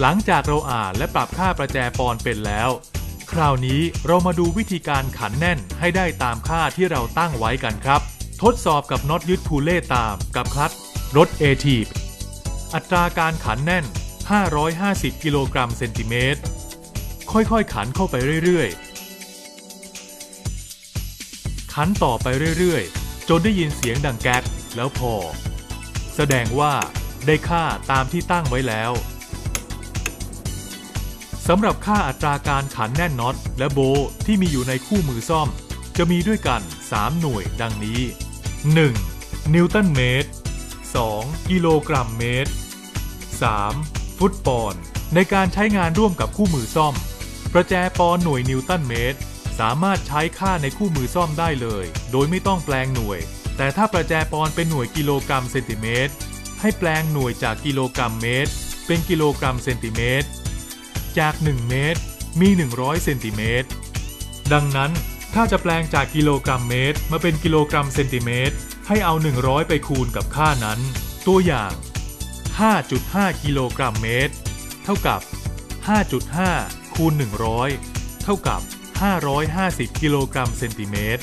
หลังจากเราอ่านและปรับค่าประแจปอนเป็นแล้ว คราวนี้เรามาดูวิธีการขันแน่นให้ได้ตามค่าที่เราตั้งไว้กันครับ ทดสอบกับน็อตยึดพูเล่ตามกับคลัตช์รถ a t อัตราการขันแน่น 550 กิโลกรัมเซนติเมตร ค่อยๆ ขันเข้าไปเรื่อยๆ ขันต่อไปเรื่อยๆ จนได้ยินเสียงดังแก๊กแล้วพอ แสดงว่าได้ค่าตามที่ตั้งไว้แล้ว สำหรับค่าอัตราการขันแน่นน็อต และโบที่มีอยู่ในคู่มือซ่อม จะมีด้วยกัน 3 หน่วยดังนี้ 1. นิวตันเมตร 2. กิโลกรัมเมตร 3. ฟุตปอนด์ในการใช้งานร่วมกับคู่มือซ่อม ประแจปอนหน่วยนิวตันเมตร สามารถใช้ค่าในคู่มือซ่อมได้เลย โดยไม่ต้องแปลงหน่วย แต่ถ้าประแจปอนเป็นหน่วยกิโลกรัมเซนติเมตรให้แปลงหน่วยจากกิโลกรัมเมตร เป็นกิโลกรัมเซนติเมตร จาก 1 เมตร มี 100 เซนติเมตร ดังนั้นถ้าจะแปลงจากกิโลกรัมเมตร มาเป็นกิโลกรัมเซนติเมตร ให้เอา 100 ไปคูณกับค่านั้น ตัวอย่าง 5.5 กิโลกรัมเมตร เท่ากับ 5.5 คูณ 100 เท่ากับ 550 กิโลกรัมเซนติเมตร